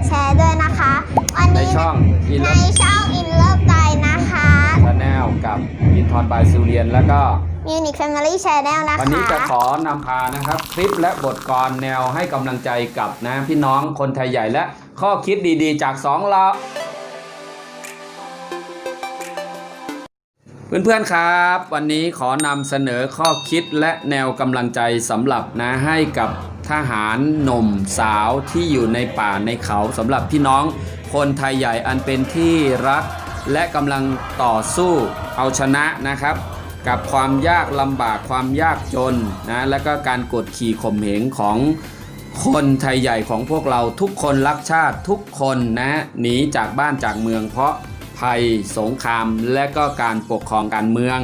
ดแชร์ด้วยนะคะ วันในนี้ช่องอินในเลิฟช่องอินเลิฟไ e นะคะชาแนลกับอินทอนบายซูเรียน แล้วก็ มิวนิคแฟมิลี่แชร์แนลนะคะวันนี้จะขอนำพานะครับ คลิปและบทกลแนวให้กำลังใจกับนะพี่น้องคนไทยใหญ่และข้อคิดดีๆ จากสองเราเพื่อนๆครับ วันนี้ขอนำเสนอข้อคิดและแนวกำลังใจสำหรับนะให้กับ ทหารหนุ่มสาวที่อยู่ในป่าในเขาสำหรับพี่น้องคนไทยใหญ่อันเป็นที่รัก และกำลังต่อสู้เอาชนะนะครับ กับความยากลำบากความยากจนนะและก็การกดขี่ข่มเหงของคนไทยใหญ่ของพวกเราทุกคนรักชาติทุกคนนะหนีจากบ้านจากเมืองเพราะภัยสงครามและก็การปกครองการเมือง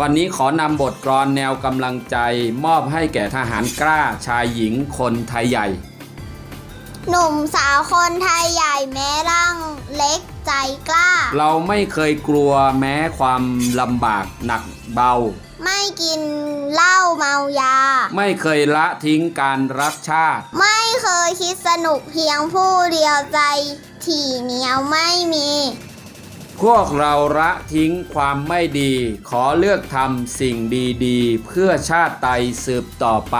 วันนี้ขอนำบทกลอนแนวกำลังใจ มอบให้แก่ทหารกล้าชายหญิงคนไทยใหญ่ หนุ่มสาวคนไทยใหญ่แม้ร่างเล็กใจกล้า เราไม่เคยกลัวแม้ความลำบากหนักเบา ไม่กินเหล้าเมายา ไม่เคยละทิ้งการรักชาติ ไม่เคยคิดสนุกเพียงผู้เดียวใจ ถี่เหนียวไม่มี พวกเราละทิ้งความไม่ดี ขอเลือกทำสิ่งดีๆ เพื่อชาติไตสืบต่อไป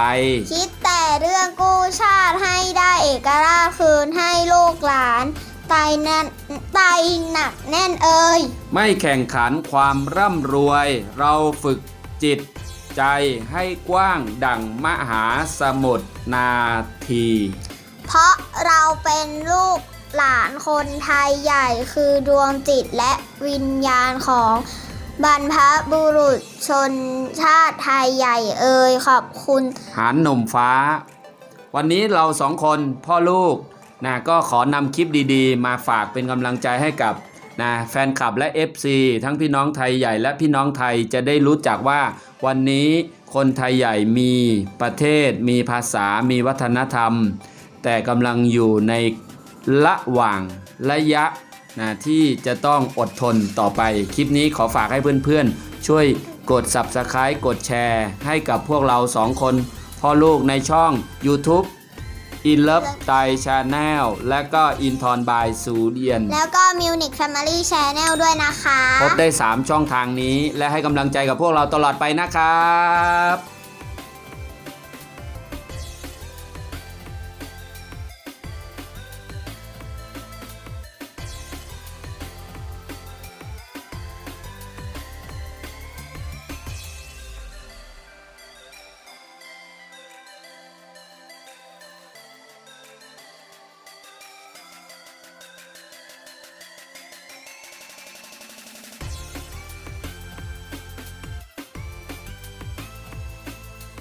คิดแต่เรื่องกู้ชาติให้ได้เอกราชคืนให้ลูกหลาน ไตแน่นไตหนักแน่นเอ่ยไม่แข่งขันความร่ำรวย เราฝึกจิตใจให้กว้างดั่งมหาสมุทรนาที เพราะเราเป็นลูก หลานคนไทยใหญ่คือดวงจิตและวิญญาณของบรรพบุรุษชนชาติไทยใหญ่เอ่ยขอบคุณหารหนุ่มฟ้า วันนี้เราสองคนพ่อลูกนะก็ขอนำคลิปดีๆ มาฝากเป็นกำลังใจให้กับนะแฟนคลับและ FC ทั้งพี่น้องไทยใหญ่และพี่น้องไทยจะได้รู้จักว่าวันนี้คนไทยใหญ่มีประเทศ มีภาษา มีวัฒนธรรม แต่กำลังอยู่ใน ระหว่างระยะนะที่จะต้องอดทนต่อไป คลิปนี้ขอฝากให้เพื่อนๆ ช่วยกด Subscribe กดแชร์ ให้กับพวกเราสองคนพ่อลูกในช่อง YouTube In Love ไต Channel และก็ In t o n by สูเดียนแล้วก็ Munich Family Channel ด้วยนะคะ พบได้ 3 ช่องทางนี้ และให้กำลังใจกับพวกเราตลอดไปนะครับ